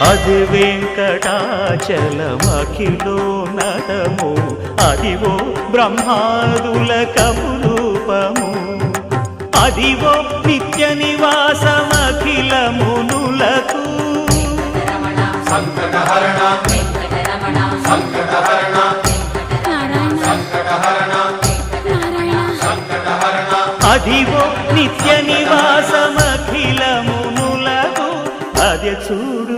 అది వెంకటాచలమఖిలో నటము. అదివో బ్రహ్మాదుల కపురూపము. అదివో నిత్య నివాసమఖిల మునులకు సంకటహరణ అదివో నిత్య నివాసమఖిల మునులకు అదే చూడు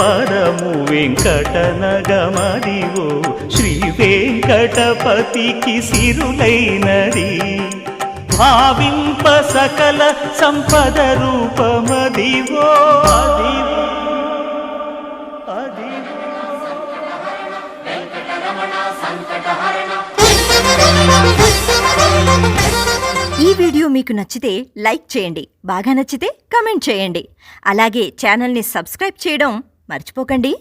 పదము వెంకట నగమదివో శ్రీ వెంకటపతికి సిరులైనది. భావింప సకల సంపద రూపమదివో. అదివో ఈ వీడియో మీకు నచ్చితే లైక్ చేయండి బాగా నచ్చితే కమెంట్ చేయండి. అలాగే ఛానల్ని సబ్స్క్రైబ్ చేయడం మర్చిపోకండి.